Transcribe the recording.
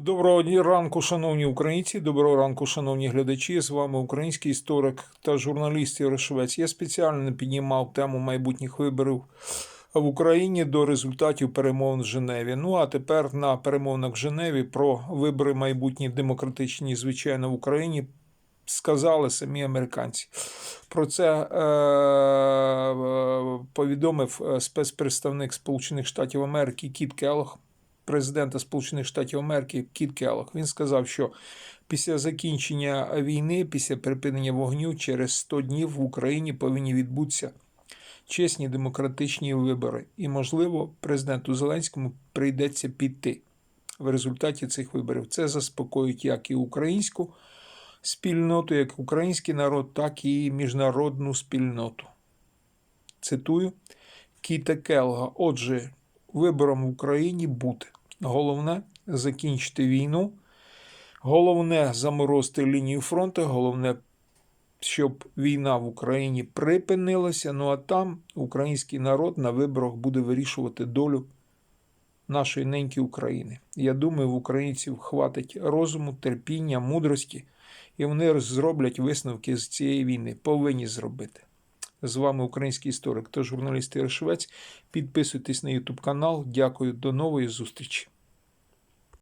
Доброго дня- ранку, шановні українці, доброго ранку, шановні глядачі. З вами український історик та журналіст Ярошевець. Я спеціально не піднімав тему майбутніх виборів в Україні до результатів перемовин в Женеві. Ну а тепер на перемовинах в Женеві про вибори майбутні демократичні, звичайно, в Україні сказали самі американці. Про це е, е, повідомив е, спецпредставник Сполучених Штатів Америки Кіт Келлог, президента Сполучених Штатів Америки Кіт Келлог. Він сказав, що після закінчення війни, після припинення вогню, через 100 днів в Україні повинні відбутися чесні демократичні вибори. І, можливо, президенту Зеленському прийдеться піти в результаті цих виборів. Це заспокоїть як і українську спільноту, як український народ, так і міжнародну спільноту. Цитую Кіта Келга. Отже, вибором в Україні бути. Головне закінчити війну. Головне заморозити лінію фронту. Головне, щоб війна в Україні припинилася. Ну а там український народ на виборах буде вирішувати долю нашої неньки України. Я думаю, в українців хватить розуму, терпіння, мудрості, і вони зроблять висновки з цієї війни. Повинні зробити. З вами український історик та журналіст Іршвець. Підписуйтесь на YouTube канал. Дякую, до нової зустрічі.